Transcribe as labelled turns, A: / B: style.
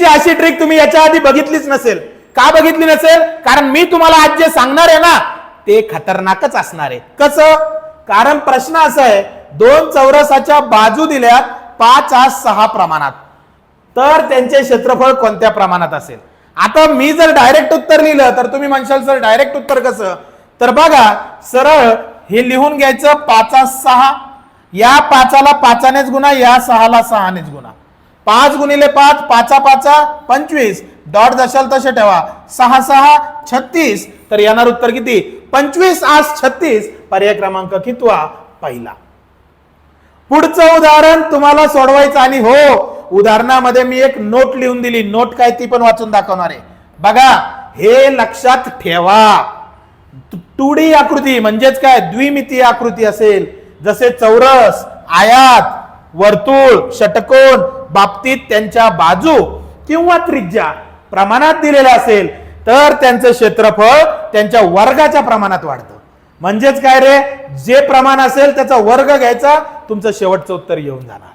A: अशी ट्रिक तुम्ही याच्या आधी बघितलीच नसेल. का बघितली नसेल? कारण मी तुम्हाला आज जे सांगणार आहे ना ते खतरनाकच असणार आहे. कसं? कारण प्रश्न असा आहे दोन चौरसाच्या बाजू दिल्यात पाच आज सहा प्रमाणात. तर त्यांचे क्षेत्रफळ कोणत्या प्रमाणात असेल? आता मी जर डायरेक्ट उत्तर लिहिलं तर तुम्ही म्हणशाल सर डायरेक्ट उत्तर कसं? तर बघा सरळ हे लिहून घ्यायचं पाचा सहा. या पाचाला पाचानेच गुणा या सहाला सहानेच गुणा. पाच गुणिले पाच पाचा पाचा पंचवीस. डॉट दशाल तसे ठेवा. सहा सहा छत्तीस. तर येणार उत्तर किती? पंचवीस आज छत्तीस. पर्याय क्रमांक कितवा? पहिला. पुढचं उदाहरण तुम्हाला सोडवायचं आणि हो उदाहरणामध्ये मी एक नोट लिहून दिली. नोट काय ती पण वाचून दाखवणार आहे. बघा हे लक्षात ठेवा. टू डी आकृती म्हणजेच काय? द्विमितीय आकृती असेल. जसे चौरस आयात वर्तुळ षटकोन बाबतीत त्यांच्या बाजू किंवा त्रिज्या प्रमाणात दिलेलं असेल तर त्यांचं क्षेत्रफळ त्यांच्या वर्गाच्या प्रमाणात वाढतं. म्हणजेच काय रे? जे प्रमाण असेल त्याचा वर्ग घ्यायचा तुमचं शेवटचं उत्तर येऊन जाणार.